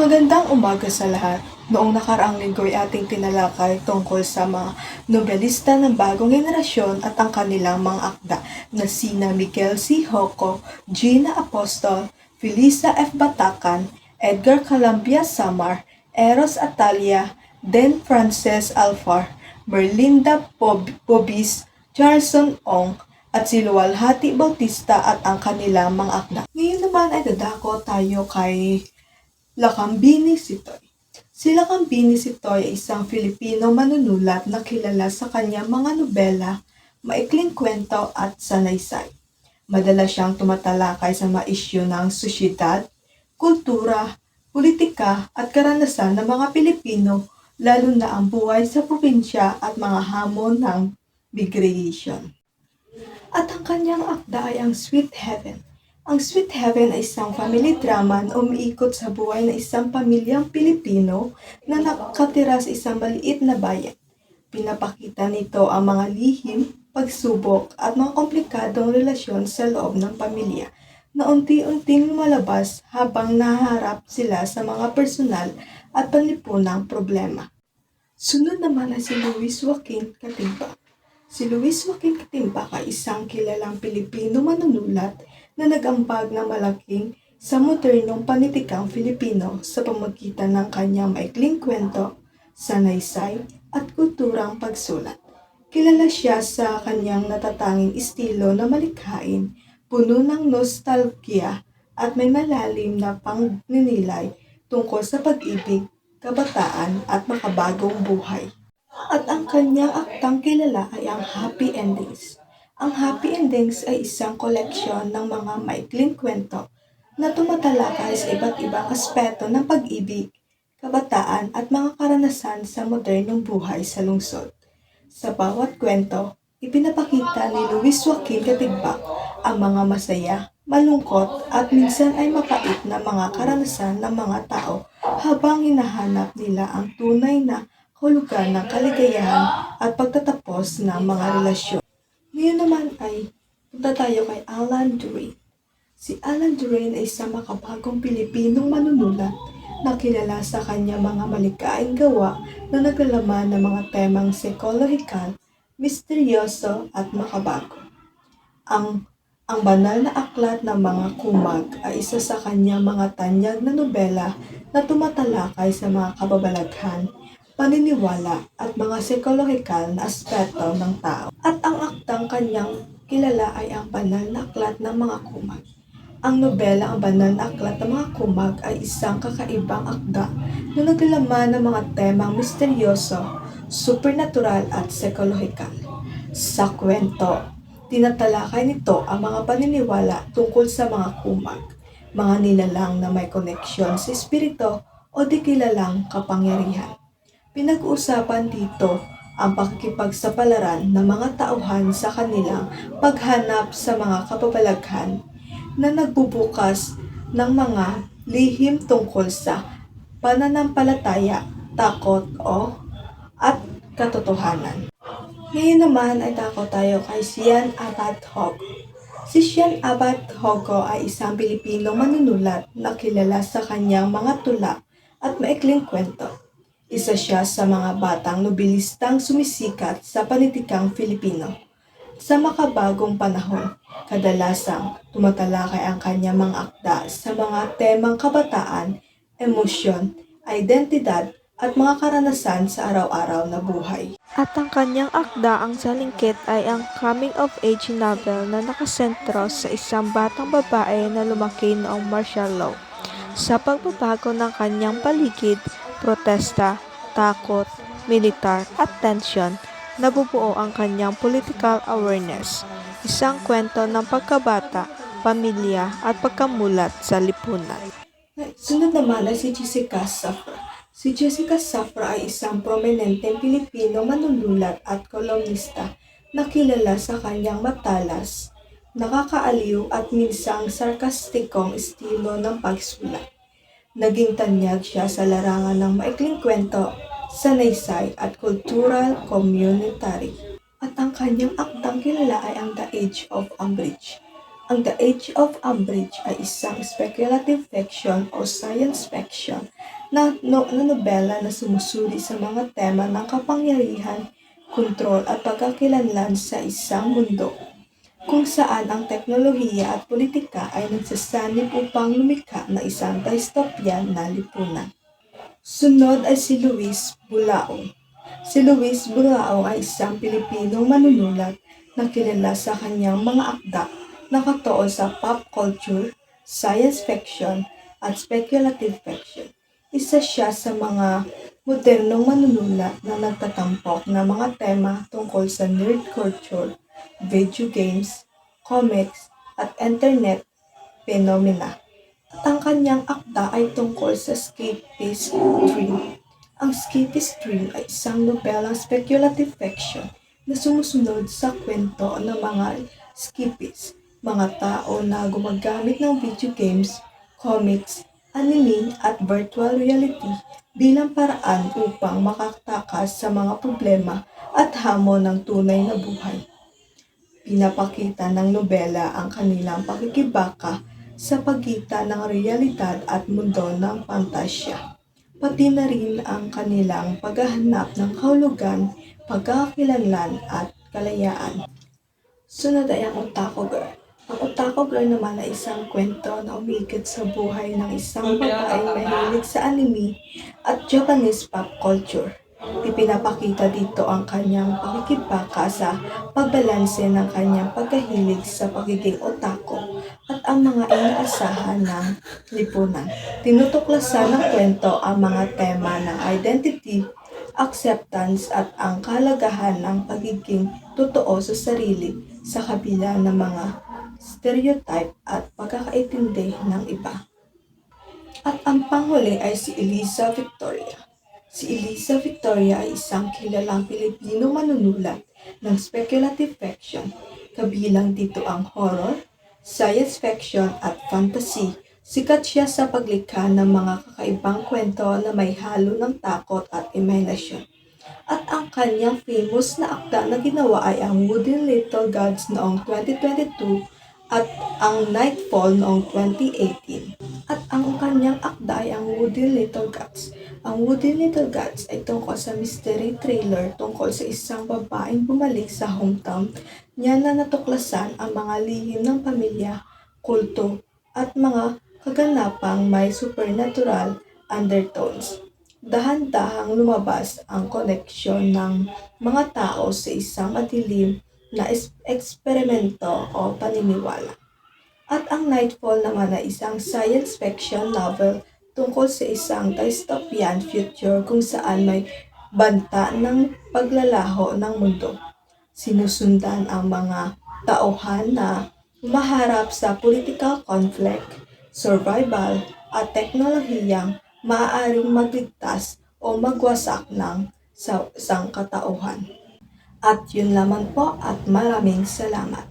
Magandang umaga sa lahat. Noong nakaraang linggo ay ating tinalakay tungkol sa mga nobelista ng bagong henerasyon at ang kanilang mga akda na sina Miguel C. Hoco, Gina Apostol, Felisa F. Batacan, Edgar Columbia Samar, Eros Atalia, Den Frances Alfar, Merlinda Bob- Bobis, Charleston Ong, at si Luwalhati Bautista at ang kanilang mga akda. Ngayon naman ay dadako tayo kay Lakambini Sitoy. Si Lakambini Sitoy ay isang Filipino manunulat na kilala sa kanyang mga nobela, maikling kwento at sanaysay. Madalas siyang tumatalakay sa mga isyu ng sosyedad, kultura, politika at karanasan ng mga Pilipino lalo na ang buhay sa probinsya at mga hamon ng migration. At ang kanyang akda ay ang Sweet Heaven. Ang Sweet Heaven ay isang family drama na umiikot sa buhay ng isang pamilyang Pilipino na nakatira sa isang maliit na bayan. Pinapakita nito ang mga lihim, pagsubok at mga komplikadong relasyon sa loob ng pamilya na unti-unting lumalabas habang naharap sila sa mga personal at panlipunang problema. Sunod naman ay si Luis Joaquin Katimbak. Si Luis Joaquin Katimbak ay isang kilalang Pilipino manunulat na nag-ambag ng malaking sa modernong panitikang Filipino sa pamagitan ng kanyang maikling kwento, sanaysay at kulturang pagsulat. Kilala siya sa kanyang natatanging estilo na malikhain, puno ng nostalgia at may malalim na pangninilay tungkol sa pag-ibig, kabataan at makabagong buhay. At ang kanyang aktang kilala ay ang Happy Endings. Ang Happy Endings ay isang koleksyon ng mga maikling kwento na tumatalakay sa iba't ibang aspeto ng pag-ibig, kabataan at mga karanasan sa modernong buhay sa lungsod. Sa bawat kwento, ipinapakita ni Luis Joaquin Katigbak ang mga masaya, malungkot at minsan ay mapait na mga karanasan ng mga tao habang hinahanap nila ang tunay na hulugan ng kaligayahan at pagtatapos ng mga relasyon. Ngayon naman ay punta tayo kay Alan Duran. Si Alan Duran ay isang makabagong Pilipinong manunulat na kilala sa kanyang mga malikaing gawa na naglalaman ng mga temang psikolohikal, misteryoso at makabago. Ang ang banal na aklat ng mga kumag ay isa sa kanyang mga tanyag na nobela na tumatalakay sa mga kababalaghan, paniniwala at mga psikolohikal na aspeto ng tao. At ang aktang kanyang kilala ay ang banal na aklat ng mga kumag. Ang nobela Ang Banal na Aklat ng Mga Kumag ay isang kakaibang akda na naglalaman ng mga temang misteryoso, supernatural at psikolohikal. Sa kwento, tinatalakay nito ang mga paniniwala tungkol sa mga kumag, mga nilalang na may koneksyon sa espiritu o di kilalang kapangyarihan. Pinag-uusapan dito ang pakikipagsapalaran ng mga tauhan sa kanilang paghanap sa mga kapabalaghan na nagbubukas ng mga lihim tungkol sa pananampalataya, takot o at katotohanan. Ngayon naman ay tako tayo kay Sian Abad Hogo. Si Sian Abad Hogo ay isang Pilipino manunulat na kilala sa kanyang mga tula at maikling kwento. Isa siya sa mga batang nobilistang sumisikat sa panitikang Filipino. Sa makabagong panahon, kadalasang tumatalakay ang kanyang mga akda sa mga temang kabataan, emosyon, identidad at mga karanasan sa araw-araw na buhay. At ang kanyang akda ang salingkit ay ang coming-of-age novel na nakasentro sa isang batang babae na lumaki noong martial law. Sa pagbabago ng kanyang paligid, protesta, takot, militar at tensyon, nabubuo ang kanyang political awareness. Isang kwento ng pagkabata, pamilya at pagkamulat sa lipunan. Sunod naman ay si Jessica Safra. Si Jessica Safra ay isang prominenteng Pilipino manunulat at kolumnista na kilala sa kanyang matalas, nakakaaliw at minsang sarkastikong estilo ng pagsulat. Naging tanyag siya sa larangan ng maikling kwento, sanaysay at cultural communitary. At ang kanyang aktang kilala ay ang The Age of Umbridge. Ang The Age of Umbridge ay isang speculative fiction o science fiction na, no, na nobela na sumusuri sa mga tema ng kapangyarihan, kontrol at pagkakilanlan sa isang mundo kung saan ang teknolohiya at politika ay nagsasanib upang lumikha na isang dystopian na lipunan. Sunod ay si Luis Bulaong. Si Luis Bulaong ay isang Pilipinong manunulat na kilala sa kanyang mga akda na katuon sa pop culture, science fiction, at speculative fiction. Isa siya sa mga modernong manunulat na nagtatampok ng mga tema tungkol sa nerd culture, video games, comics, at internet phenomena. At ang kanyang akda ay tungkol sa escapist dream. Ang escapist dream ay isang nobelang speculative fiction na sumusunod sa kwento ng mga escapists, mga tao na gumagamit ng video games, comics, anime at virtual reality bilang paraan upang makatakas sa mga problema at hamon ng tunay na buhay. Pinapakita ng nobela ang kanilang pakikibaka sa pagitan ng realidad at mundo ng pantasya. Pati na rin ang kanilang paghahanap ng kahulugan, pagkakakilanlan at kalayaan. Sunod ay ang Otaku Girl. Ang Otaku Girl naman ay isang kwento na umigit sa buhay ng isang babaeng mahilig sa anime at Japanese pop culture. Ipinapakita dito ang kanyang pakikibaka sa pagbalanse ng kanyang pagkahilig sa pagiging otaku at ang mga inaasahan ng lipunan. Tinutuklasan ng kwento ang mga tema ng identity, acceptance at ang kalagahan ng pagiging totoo sa sarili sa kabila ng mga stereotype at pagkakaintindi ng iba. At ang panghuli ay si Elisa Victoria. Si Elisa Victoria ay isang kilalang Pilipino manunulat ng speculative fiction. Kabilang dito ang horror, science fiction at fantasy. Sikat siya sa paglikha ng mga kakaibang kwento na may halo ng takot at imahinasyon. At ang kanyang famous na akda na ginawa ay ang Wooden Little Gods noong 2022 at ang Nightfall noong 2018. At ang kanyang akda ay ang Wooden Little Gods. Ang Wooden Little Gods ay tungkol sa mystery thriller tungkol sa isang babaeng bumalik sa hometown niya na natuklasan ang mga lihim ng pamilya, kulto, at mga kaganapang may supernatural undertones. Dahan-dahang lumabas ang koneksyon ng mga tao sa isang madilim na eksperimento o paniniwala. At ang Nightfall naman ay isang science fiction novel tungkol sa isang dystopian future kung saan may banta ng paglalaho ng mundo. Sinusundan ang mga tauhan na maharap sa political conflict, survival, at teknolohiyang maaaring magligtas o magwasak ng sa- isang katauhan. At yun lamang po at maraming salamat.